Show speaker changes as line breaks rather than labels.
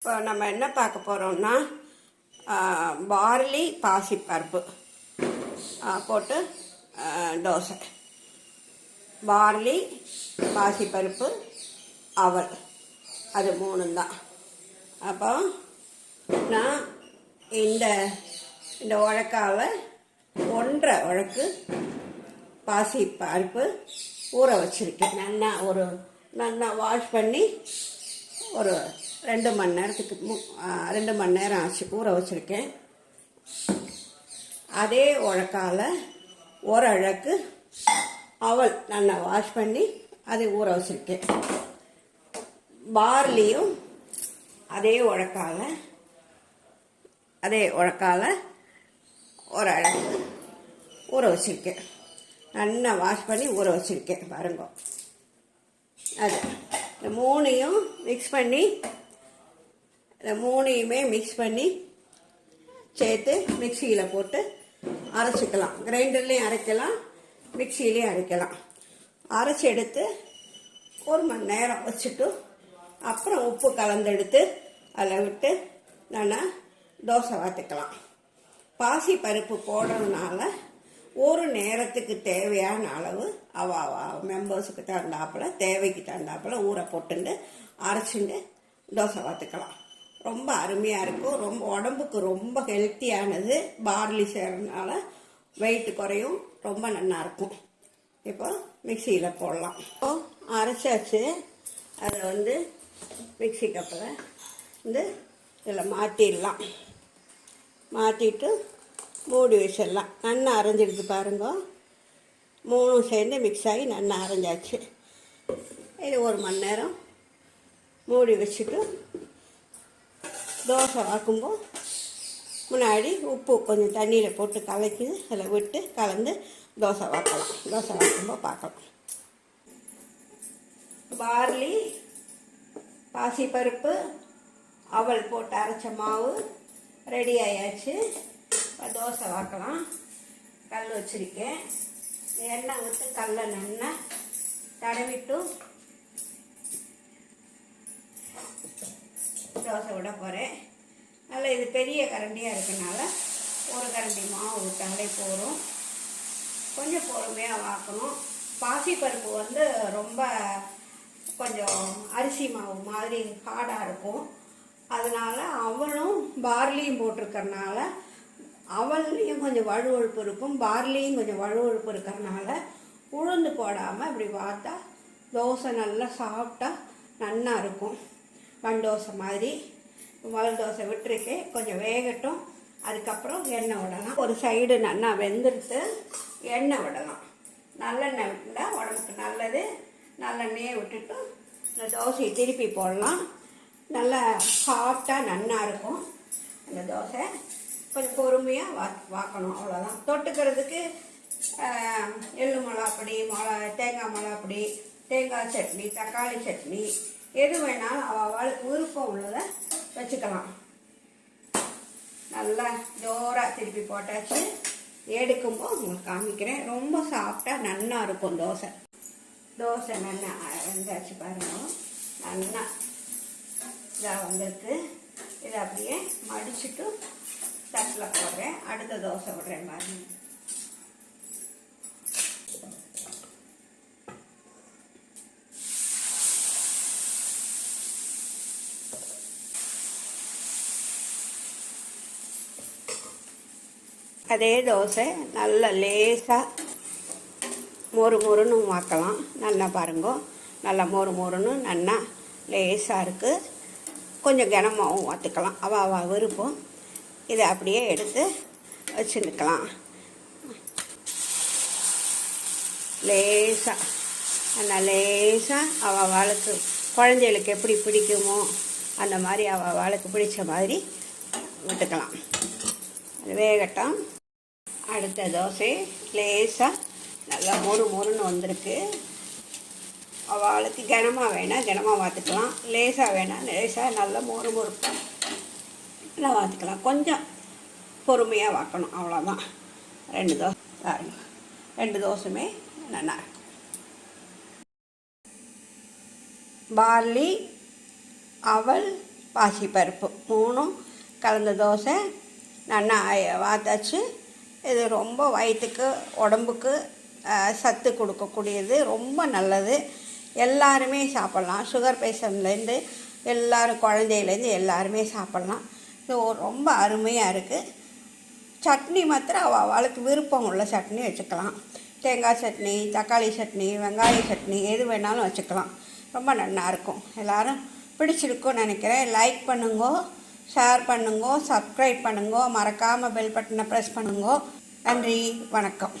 இப்போ நம்ம என்ன பார்க்க போகிறோம்னா பார்லி பாசிப்பருப்பு போட்டு தோசை. பார்லி பாசிப்பருப்பு அவல். அது மூணும் தான். அப்போ நான் இந்த இந்த உழக்காவை ஒன்றரை உழக்கு பாசி பருப்பு ஊற வச்சுருக்கேன். நல்லா ஒரு நல்லா வாஷ் பண்ணி ஒரு ரெண்டு மணி நேரத்துக்கு மு- ரெண்டு மணி நேரம் ஆச்சு ஊற வச்சுருக்கேன். அதே உழக்கால் ஒரு அழகு அவல் நல்லா வாஷ் பண்ணி அதை ஊற வச்சுருக்கேன். பார்லியும் அதே உழக்கால அதே உழக்கால ஒரு அழகு ஊற வச்சுருக்கேன். நல்லா வாஷ் பண்ணி ஊற வச்சுருக்கேன் பாருங்க. அது இந்த மூணையும் மிக்ஸ் பண்ணி இந்த மூணையுமே மிக்ஸ் பண்ணி சேர்த்து மிக்சியில் போட்டு அரைச்சிக்கலாம். கிரைண்டர்லேயும் அரைக்கலாம் மிக்சியிலையும் அரைக்கலாம். அரைச்சி எடுத்து ஒரு மணி நேரம் வச்சுட்டு அப்புறம் உப்பு கலந்தெடுத்து அதில் விட்டு நல்லா தோசை வாத்துக்கலாம் பாசி பருப்பு போடுறதுனால ஒரு நேரத்துக்கு தேவையான அளவு அவ மெம்பர்ஸுக்கு தகுந்தாப்பில் தேவைக்கு தகுந்தாப்புல ஊற போட்டுண்டு அரைச்சிண்டு தோசை வாத்துக்கலாம் ரொம்ப அருமையாக இருக்கும். ரொம்ப உடம்புக்கு ரொம்ப ஹெல்த்தியானது பார்லி செய்கிறதுனால வெயிட் குறையும். ரொம்ப நல்லாயிருக்கும் இப்போ மிக்சியில் போடலாம். இப்போ அரைச்சாச்சு. அதை வந்து மிக்சி கப்பில் வந்து இதில் மாற்றிடலாம் மாற்றிட்டு மூடி வச்சிடலாம். நல்லா அரைஞ்சிடுது பாருங்க. மூணும் சேர்ந்து மிக்ஸ் ஆகி நல்லா அரைஞ்சாச்சு. இது ஒரு மணி நேரம் மூடி வச்சுட்டு தோசை வாக்கும்போது முன்னாடி உப்பு கொஞ்சம் தண்ணியில் போட்டு கலக்கி அதில் விட்டு கலந்து தோசை வாக்கலாம் தோசை வாக்கும்போது பார்க்கலாம். பார்லி பாசிப்பருப்பு அவல் போட்டு அரைச்ச மாவு ரெடி ஆயாச்சு. இப்போ தோசை வாக்கலாம் கல் வச்சுருக்கேன். எண்ணெய் விட்டு கல்லை நல்லா தடவிட்டு தோசை விட போகிறேன் நல்லா இது பெரிய கரண்டியாக இருக்கனால ஒரு கரண்டி மாவு விட்டாலே போகிறோம் கொஞ்சம் பொறுமையாக வாக்கணும். பாசிப்பருப்பு வந்து ரொம்ப கொஞ்சம் அரிசி மாவு மாதிரி ஹார்டாக இருக்கும். அதனால் அவளும் பார்லியும் போட்டிருக்கறனால அவல்லையும் கொஞ்சம் வழுவழுப்பு இருக்கும். பார்லியும் கொஞ்சம் வழுவழுப்பு இருக்கிறனால உளுந்து போடாமல் இப்படி பார்த்தா தோசை நல்லா சாப்பிட்டா நல்லா இருக்கும். மண் தோசை மாதிரி வல் தோசை விட்டுருக்கு. கொஞ்சம் வேகட்டும். அதுக்கப்புறம் எண்ணெய் விடலாம். ஒரு சைடு நல்லா வெந்துடுத்து எண்ணெய் விடலாம். நல்லெண்ணெய் விட்டால் உடம்புக்கு நல்லது. நல்லெண்ணெயை விட்டுட்டு இந்த தோசையை திருப்பி போடலாம். நல்லா சாஃப்டாக நன்னா இருக்கும். அந்த தோசை கொஞ்சம் பொறுமையாக வா வாக்கணும். அவ்வளோதான் தொட்டுக்கிறதுக்கு எள்ளு மிளகாப்பொடி மிளகா தேங்காய் மிளகாப்பொடி தேங்காய் சட்னி தக்காளி சட்னி எது வேணாலும் அவள் விருப்பம் உள்ளதை வச்சுக்கலாம். நல்லா ஜோராக திருப்பி போட்டாச்சு. எடுக்கும்போது உங்களுக்கு காமிக்கிறேன். ரொம்ப சாஃப்டாக நல்லா இருக்கும் தோசை. தோசை நல்லா வெந்தாச்சு பாருங்கள் நல்லா இதாக வந்திருக்கு. இதை அப்படியே மடிச்சுட்டு தட்டில் போடுறேன். அடுத்த தோசை விடுறேன் பாருங்கள் அதே தோசை நல்லா லேசாக மொறு மொறுன்னு வாக்கலாம் நல்லா பாருங்கோ. நல்லா மொறு மொறுன்னு நல்லா லேசாக இருக்குது கொஞ்சம் கனமாகவும் வாத்துக்கலாம் அவள் அவள் விருப்பம். இதை அப்படியே எடுத்து வச்சுருக்கலாம் லேசாக நல்லா லேசாக அவள் வாளுக்கு குழந்தைகளுக்கு எப்படி பிடிக்குமோ அந்த மாதிரி அவள் வாளுக்கு பிடிச்ச மாதிரி விட்டுக்கலாம். அது வேகட்டும். அடுத்த தோசை லேசாக நல்லா மொறு மொறுன்னு வந்திருக்கு. அவளுக்கு கனமாக வேணால் கனமாக வாத்துக்கலாம். லேசாக வேணால் லேசாக நல்லா மொறு மொறுப்பாக நல்லா வாத்துக்கலாம். கொஞ்சம் பொறுமையாக வாக்கணும். அவ்வளோதான் ரெண்டு தோசை பாருங்க. ரெண்டு தோசையுமே நல்லா பார்லி அவல் பாசிப்பருப்பு. மூணும் கலந்த தோசை. நல்லா வாத்தாச்சு. இது ரொம்ப வயிற்றுக்கு உடம்புக்கு சத்து கொடுக்கக்கூடியது. ரொம்ப நல்லது. எல்லாருமே சாப்பிட்லாம். சுகர் பேஷண்ட்லேருந்து எல்லாரும் குழந்தையிலேருந்து எல்லாருமே சாப்பிட்லாம். இது ரொம்ப அருமையாக இருக்குது சட்னி மாத்திரம் அவ அவளுக்கு விருப்பம் உள்ள சட்னி வச்சுக்கலாம். தேங்காய் சட்னி தக்காளி சட்னி வெங்காய சட்னி எது வேணாலும் வச்சுக்கலாம். ரொம்ப நல்லாயிருக்கும் எல்லோரும் எல்லாரும் பிடிச்சிருக்கும்னு நினைக்கிறேன். லைக் பண்ணுங்க. ஷேர் பண்ணுங்க சப்ஸ்கிரைப் பண்ணுங்க மறக்காமல் பெல் பட்டனை ப்ரெஸ் பண்ணுங்கோ. நன்றி வணக்கம்.